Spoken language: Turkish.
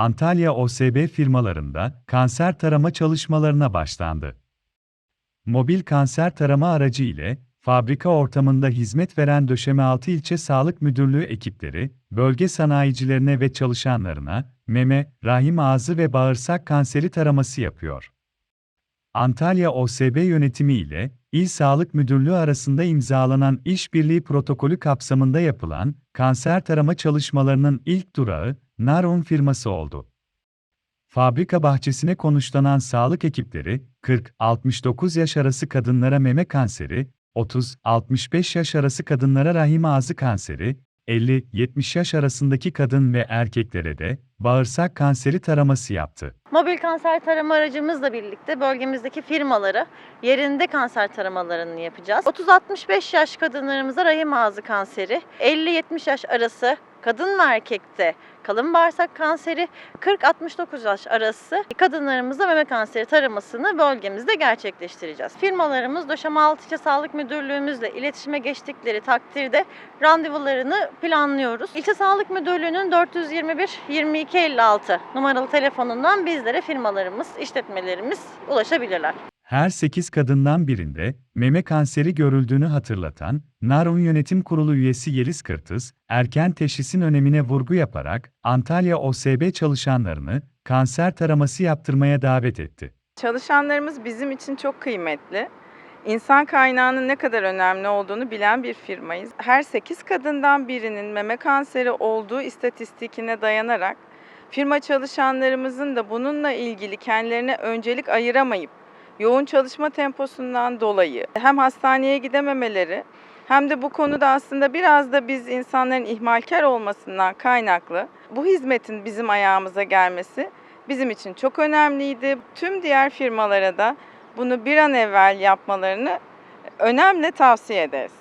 Antalya OSB firmalarında kanser tarama çalışmalarına başlandı. Mobil kanser tarama aracı ile fabrika ortamında hizmet veren Döşemealtı İlçe Sağlık Müdürlüğü ekipleri, bölge sanayicilerine ve çalışanlarına meme, rahim ağzı ve bağırsak kanseri taraması yapıyor. Antalya OSB yönetimi ile İl Sağlık Müdürlüğü arasında imzalanan işbirliği protokolü kapsamında yapılan kanser tarama çalışmalarının ilk durağı Narun firması oldu. Fabrika bahçesine konuşlanan sağlık ekipleri 40-69 yaş arası kadınlara meme kanseri, 30-65 yaş arası kadınlara rahim ağzı kanseri, 50-70 yaş arasındaki kadın ve erkeklere de bağırsak kanseri taraması yaptı. Mobil kanser tarama aracımızla birlikte bölgemizdeki firmalara yerinde kanser taramalarını yapacağız. 30-65 yaş kadınlarımıza rahim ağzı kanseri, 50-70 yaş arası kadın ve erkekte kalın bağırsak kanseri, 40-69 yaş arası kadınlarımıza meme kanseri taramasını bölgemizde gerçekleştireceğiz. Firmalarımız Döşemealtı İlçe Sağlık Müdürlüğümüzle iletişime geçtikleri takdirde randevularını planlıyoruz. İlçe Sağlık Müdürlüğü'nün 421 2256 numaralı telefonundan bizlere firmalarımız, işletmelerimiz ulaşabilirler. Her 8 kadından birinde meme kanseri görüldüğünü hatırlatan Narun Yönetim Kurulu üyesi Yeliz Kırtız, erken teşhisin önemine vurgu yaparak Antalya OSB çalışanlarını kanser taraması yaptırmaya davet etti. Çalışanlarımız bizim için çok kıymetli. İnsan kaynağının ne kadar önemli olduğunu bilen bir firmayız. Her 8 kadından birinin meme kanseri olduğu istatistikine dayanarak firma çalışanlarımızın da bununla ilgili kendilerine öncelik ayıramayıp yoğun çalışma temposundan dolayı hem hastaneye gidememeleri hem de bu konuda aslında biraz da biz insanların ihmalkar olmasından kaynaklı bu hizmetin bizim ayağımıza gelmesi bizim için çok önemliydi. Tüm diğer firmalara da bunu bir an evvel yapmalarını önemli tavsiye ederiz.